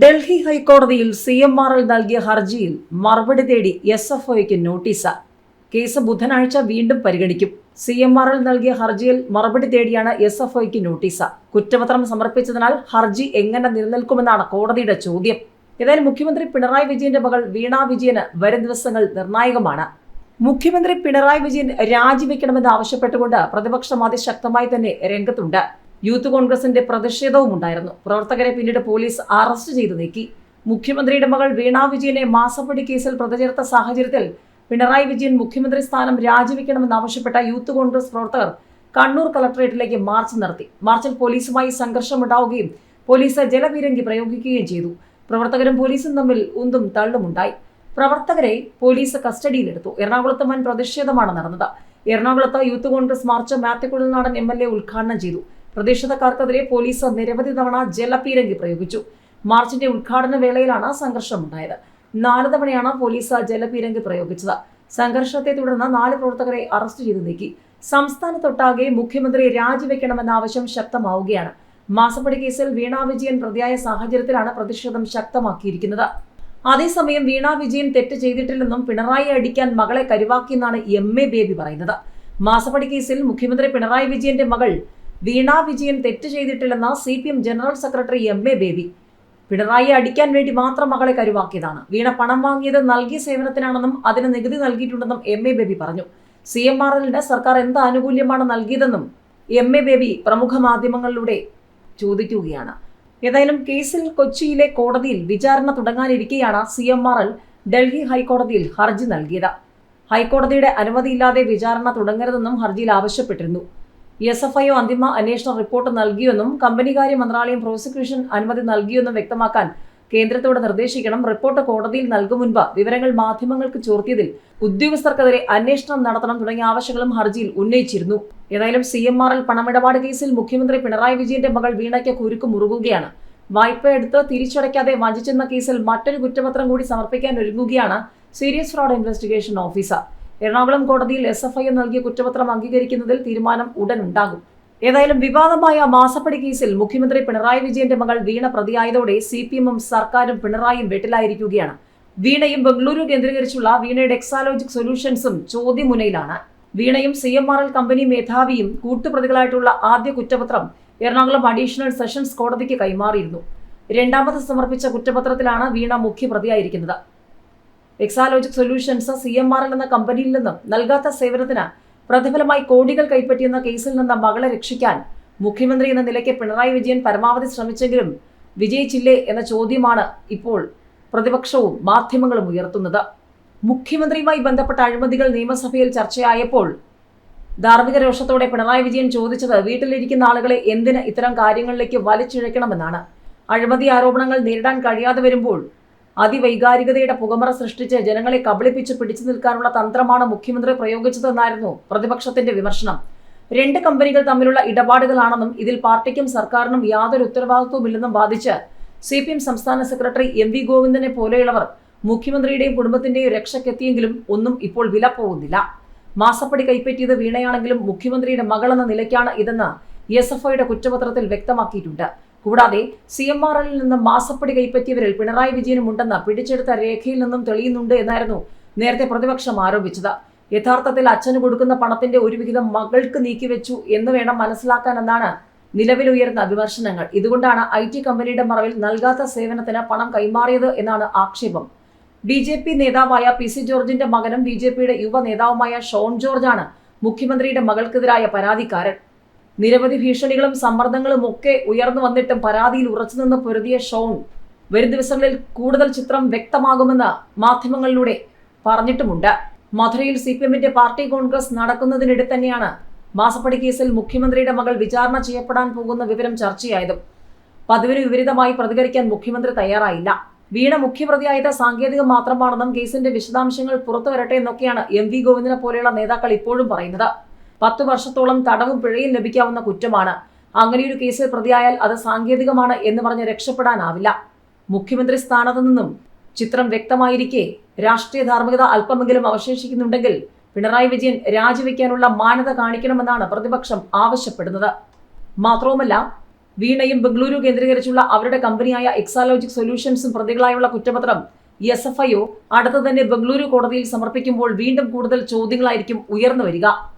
ഡൽഹി ഹൈക്കോടതിയിൽ C M R L നൽകിയ ഹർജിയിൽ മറുപടി തേടി എസ് എഫ് ഒയ്ക്ക് നോട്ടീസ്. കേസ് ബുധനാഴ്ച വീണ്ടും പരിഗണിക്കും. സി എം ആർ എൽ നൽകിയ ഹർജിയിൽ മറുപടി തേടിയാണ് എസ് എഫ് ഒയ്ക്ക് നോട്ടീസ്. കുറ്റപത്രം സമർപ്പിച്ചതിനാൽ ഹർജി എങ്ങനെ നിലനിൽക്കുമെന്നാണ് കോടതിയുടെ ചോദ്യം. ഏതായാലും മുഖ്യമന്ത്രി പിണറായി വിജയന്റെ മകൾ വീണ വിജയന് വരും ദിവസങ്ങൾ നിർണായകമാണ്. മുഖ്യമന്ത്രി പിണറായി വിജയൻ രാജിവെക്കണമെന്ന് ആവശ്യപ്പെട്ടുകൊണ്ട് പ്രതിപക്ഷം അതിശക്തമായി തന്നെ രംഗത്തുണ്ട്. യൂത്ത് കോൺഗ്രസിന്റെ പ്രതിഷേധവും ഉണ്ടായിരുന്നു. പ്രവർത്തകരെ പിന്നീട് പോലീസ് അറസ്റ്റ് ചെയ്തു നീക്കി. മുഖ്യമന്ത്രിയുടെ മകൾ വീണ വിജയനെ മാസപ്പടി കേസിൽ പ്രതിചേർത്ത സാഹചര്യത്തിൽ പിണറായി വിജയൻ മുഖ്യമന്ത്രി സ്ഥാനം രാജിവെക്കണമെന്നാവശ്യപ്പെട്ട യൂത്ത് കോൺഗ്രസ് പ്രവർത്തകർ കണ്ണൂർ കളക്ടറേറ്റിലേക്ക് മാർച്ച് നടത്തി. മാർച്ചിൽ പോലീസുമായി സംഘർഷമുണ്ടാവുകയും പോലീസ് ജലപീരങ്കി പ്രയോഗിക്കുകയും ചെയ്തു. പ്രവർത്തകരും പോലീസും തമ്മിൽ ഉന്തും തള്ളുമുണ്ടായി. പ്രവർത്തകരെ പോലീസ് കസ്റ്റഡിയിലെടുത്തു. എറണാകുളത്ത് വൻ പ്രതിഷേധമാണ് നടന്നത്. എറണാകുളത്ത് youth Congress march Mathew Kuzhalnadan M L A ഉദ്ഘാടനം ചെയ്തു. പ്രതിഷേധക്കാർക്കെതിരെ പോലീസ് നിരവധി തവണ ജലപീരങ്കി പ്രയോഗിച്ചു. മാർച്ചിന്റെ ഉദ്ഘാടന വേളയിലാണ് സംഘർഷമുണ്ടായത്. നാല് തവണയാണ് പോലീസ് ജലപീരങ്കി പ്രയോഗിച്ചത്. സംഘർഷത്തെ തുടർന്ന് നാല് പ്രവർത്തകരെ അറസ്റ്റ് ചെയ്തു നീക്കി. സംസ്ഥാനത്തൊട്ടാകെ മുഖ്യമന്ത്രി രാജിവെക്കണമെന്ന ആവശ്യം ശക്തമാവുകയാണ്. മാസപ്പടി കേസിൽ വീണ വിജയൻ പ്രതിയായ സാഹചര്യത്തിലാണ് പ്രതിഷേധം ശക്തമാക്കിയിരിക്കുന്നത്. അതേസമയം വീണ വിജയൻ തെറ്റ് ചെയ്തിട്ടില്ലെന്നും പിണറായി അടിക്കാൻ മകളെ കരുവാക്കിയെന്നാണ് എം എ ബേബി പറയുന്നത്. മാസപ്പടി കേസിൽ മുഖ്യമന്ത്രി പിണറായി വിജയന്റെ മകൾ വീണ വിജയൻ തെറ്റ് ചെയ്തിട്ടില്ലെന്ന C P M general secretary M A Baby. പിണറായിയെ അടിക്കാൻ വേണ്ടി മാത്രം മകളെ കരുവാക്കിയതാണ്. വീണ പണം വാങ്ങിയത് നൽകിയ സേവനത്തിനാണെന്നും അതിന് നികുതി നൽകിയിട്ടുണ്ടെന്നും എം എ ബേബി പറഞ്ഞു. സി എം ആർ എല്ലിന് സർക്കാർ എന്ത് ആനുകൂല്യമാണ് നൽകിയതെന്നും എം എ ബേബി പ്രമുഖ മാധ്യമങ്ങളിലൂടെ ചോദിക്കുകയാണ്. ഏതായാലും കേസിൽ കൊച്ചിയിലെ കോടതിയിൽ വിചാരണ തുടങ്ങാനിരിക്കെയാണ് C M R L Delhi ഹൈക്കോടതിയിൽ ഹർജി നൽകിയത്. ഹൈക്കോടതിയുടെ അനുമതിയില്ലാതെ വിചാരണ തുടങ്ങരുതെന്നും ഹർജിയിൽ ആവശ്യപ്പെട്ടിരുന്നു. എസ് എഫ് ഐ ഒ അന്തിമ അന്വേഷണ റിപ്പോർട്ട് നൽകിയെന്നും കമ്പനികാര്യ മന്ത്രാലയം പ്രോസിക്യൂഷൻ അനുമതി നൽകിയെന്നും വ്യക്തമാക്കാൻ കേന്ദ്രത്തോട് നിർദ്ദേശിക്കണം. റിപ്പോർട്ട് കോടതിയിൽ നൽകും മുൻപ് വിവരങ്ങൾ മാധ്യമങ്ങൾക്ക് ചോർത്തിയതിൽ ഉദ്യോഗസ്ഥർക്കെതിരെ അന്വേഷണം നടത്തണം തുടങ്ങിയ ആവശ്യങ്ങളും ഹർജിയിൽ ഉന്നയിച്ചിരുന്നു. ഏതായാലും സി എം ആർ എൽ പണമിടപാട് കേസിൽ മുഖ്യമന്ത്രി പിണറായി വിജയന്റെ മകൾ വീണയ്ക്ക് കുരുക്ക് മുറുകുകയാണ്. വായ്പ എടുത്ത് തിരിച്ചടയ്ക്കാതെ വഞ്ചിച്ചെന്ന കേസിൽ മറ്റൊരു കുറ്റപത്രം കൂടി സമർപ്പിക്കാൻ ഒരുങ്ങുകയാണ് serious fraud investigation officer. Ernakulam കോടതിയിൽ എസ് എഫ് ഐ നൽകിയ കുറ്റപത്രം അംഗീകരിക്കുന്നതിൽ തീരുമാനം ഉടൻ ഉണ്ടാകും ഏതായാലും വിവാദമായ മാസപ്പടി കേസിൽ മുഖ്യമന്ത്രി പിണറായി വിജയന്റെ മകൾ വീണ പ്രതിയായതോടെ സി പി എമ്മും സർക്കാരും പിണറായിയും വെട്ടിലായിരിക്കുകയാണ്. വീണയും ബംഗളൂരു കേന്ദ്രീകരിച്ചുള്ള വീണയുടെ എക്സാലോജിക് സൊല്യൂഷൻസും ചോദ്യമുനയിലാണ്. വീണയും C M R L company മേധാവിയും കൂട്ടുപ്രതികളായിട്ടുള്ള ആദ്യ കുറ്റപത്രം എറണാകുളം അഡീഷണൽ സെഷൻസ് കോടതിക്ക് കൈമാറിയിരുന്നു. രണ്ടാമത് സമർപ്പിച്ച കുറ്റപത്രത്തിലാണ് വീണ മുഖ്യപ്രതിയായിരിക്കുന്നത് Exalogic solutions C M R L എന്ന കമ്പനിയിൽ നിന്നും നൽകാത്ത സേവനത്തിന് പ്രതിഫലമായി കോടികൾ കൈപ്പറ്റിയെന്ന കേസിൽ നിന്ന് മകളെ രക്ഷിക്കാൻ മുഖ്യമന്ത്രി എന്ന നിലയ്ക്ക് പിണറായി വിജയൻ പരമാവധി ശ്രമിച്ചെങ്കിലും വിജയിച്ചില്ലേ എന്ന ചോദ്യമാണ് ഇപ്പോൾ പ്രതിപക്ഷവും മാധ്യമങ്ങളും ഉയർത്തുന്നത്. മുഖ്യമന്ത്രിയുമായി ബന്ധപ്പെട്ട അഴിമതികൾ നിയമസഭയിൽ ചർച്ചയായപ്പോൾ ധാർമ്മിക രോഷത്തോടെ പിണറായി വിജയൻ ചോദിച്ചത് വീട്ടിലിരിക്കുന്ന ആളുകളെ എന്തിന് ഇത്തരം കാര്യങ്ങളിലേക്ക് വലിച്ചിഴക്കണമെന്നാണ്. അഴിമതി ആരോപണങ്ങൾ നേരിടാൻ കഴിയാതെ വരുമ്പോൾ അതിവൈകാരികതയുടെ പുകമറ സൃഷ്ടിച്ച് ജനങ്ങളെ കബളിപ്പിച്ച് പിടിച്ചു നിൽക്കാനുള്ള തന്ത്രമാണ് മുഖ്യമന്ത്രി പ്രയോഗിച്ചതെന്നായിരുന്നു പ്രതിപക്ഷത്തിന്റെ വിമർശനം. രണ്ട് കമ്പനികൾ തമ്മിലുള്ള ഇടപാടുകളാണെന്നും ഇതിൽ പാർട്ടിക്കും സർക്കാരിനും യാതൊരു ഉത്തരവാദിത്വമില്ലെന്നും വാദിച്ച് സി പി എം സംസ്ഥാന സെക്രട്ടറി എം വി ഗോവിന്ദനെ പോലെയുള്ളവർ മുഖ്യമന്ത്രിയുടെയും കുടുംബത്തിന്റെയും രക്ഷയ്ക്കെത്തിയെങ്കിലും ഒന്നും ഇപ്പോൾ വില പോകുന്നില്ല. മാസപ്പടി കൈപ്പറ്റിയത് വീണയാണെങ്കിലും മുഖ്യമന്ത്രിയുടെ മകളെന്ന നിലയ്ക്കാണ് ഇതെന്ന് എസ് എഫ് ഐയുടെ കുറ്റപത്രത്തിൽ വ്യക്തമാക്കിയിട്ടുണ്ട്. കൂടാതെ സി എം ആർ എല്ലിൽ നിന്ന് മാസപ്പടി കൈപ്പറ്റിയവരിൽ പിണറായി വിജയനും ഉണ്ടെന്ന് പിടിച്ചെടുത്ത രേഖയിൽ നിന്നും തെളിയുന്നുണ്ട് എന്നായിരുന്നു നേരത്തെ പ്രതിപക്ഷം ആരോപിച്ചത്. യഥാർത്ഥത്തിൽ അച്ഛന് കൊടുക്കുന്ന പണത്തിന്റെ ഒരു വിഹിതം മകൾക്ക് നീക്കിവെച്ചു എന്ന് വേണം മനസ്സിലാക്കാനെന്നാണ് നിലവിലുയർന്ന വിമർശനങ്ങൾ. ഇതുകൊണ്ടാണ് ഐ ടി കമ്പനിയുടെ മറവിൽ നൽകാത്ത സേവനത്തിന് പണം കൈമാറിയത് എന്നാണ് ആക്ഷേപം. ബി ജെ പി നേതാവായ പി സി ജോർജിന്റെ മകനും ബി ജെ പിയുടെ യുവ നേതാവുമായ ഷോൺ ജോർജാണ് മുഖ്യമന്ത്രിയുടെ മകൾക്കെതിരായ പരാതിക്കാരൻ. നിരവധി ഭീഷണികളും സമ്മർദ്ദങ്ങളും ഒക്കെ ഉയർന്നു വന്നിട്ടും പരാതിയിൽ ഉറച്ചു നിന്ന് പൊരുതിയ ഷോൺ വരും ദിവസങ്ങളിൽ കൂടുതൽ ചിത്രം വ്യക്തമാകുമെന്ന് മാധ്യമങ്ങളിലൂടെ പറഞ്ഞിട്ടുമുണ്ട്. മധുരയിൽ സി പി എമ്മിന്റെ പാർട്ടി കോൺഗ്രസ് നടക്കുന്നതിനിടെ തന്നെയാണ് മാസപ്പടി കേസിൽ മുഖ്യമന്ത്രിയുടെ മകൾ വിചാരണ ചെയ്യപ്പെടാൻ പോകുന്ന വിവരം ചർച്ചയായതും. പതിവിന് വിപരീതമായി പ്രതികരിക്കാൻ മുഖ്യമന്ത്രി തയ്യാറായില്ല. വീണ മുഖ്യപ്രതിയായത് സാങ്കേതികം മാത്രമാണെന്നും കേസിന്റെ വിശദാംശങ്ങൾ പുറത്തു വരട്ടെ എന്നൊക്കെയാണ് എം വി ഗോവിന്ദനെ പോലെയുള്ള നേതാക്കൾ ഇപ്പോഴും പറയുന്നത്. പത്തു വർഷത്തോളം തടവും പിഴയും ലഭിക്കാവുന്ന കുറ്റമാണ്. അങ്ങനെയൊരു കേസിൽ പ്രതിയായാൽ അത് സാങ്കേതികമാണ് എന്ന് പറഞ്ഞ് രക്ഷപ്പെടാനാവില്ല. മുഖ്യമന്ത്രി സ്ഥാനത്ത് നിന്നും ചിത്രം വ്യക്തമായിരിക്കെ രാഷ്ട്രീയ ധാർമ്മികത അല്പമെങ്കിലും അവശേഷിക്കുന്നുണ്ടെങ്കിൽ പിണറായി വിജയൻ രാജിവെക്കാനുള്ള മാന്യത കാണിക്കണമെന്നാണ് പ്രതിപക്ഷം ആവശ്യപ്പെടുന്നത്. മാത്രവുമല്ല വീണയും ബംഗളൂരു കേന്ദ്രീകരിച്ചുള്ള അവരുടെ കമ്പനിയായ എക്സാലോജിക് സൊല്യൂഷൻസും പ്രതികളായുള്ള കുറ്റപത്രം എസ് എഫ് ഐ ഒ തന്നെ ബംഗളൂരു കോടതിയിൽ സമർപ്പിക്കുമ്പോൾ വീണ്ടും കൂടുതൽ ചോദ്യങ്ങളായിരിക്കും ഉയർന്നു വരിക.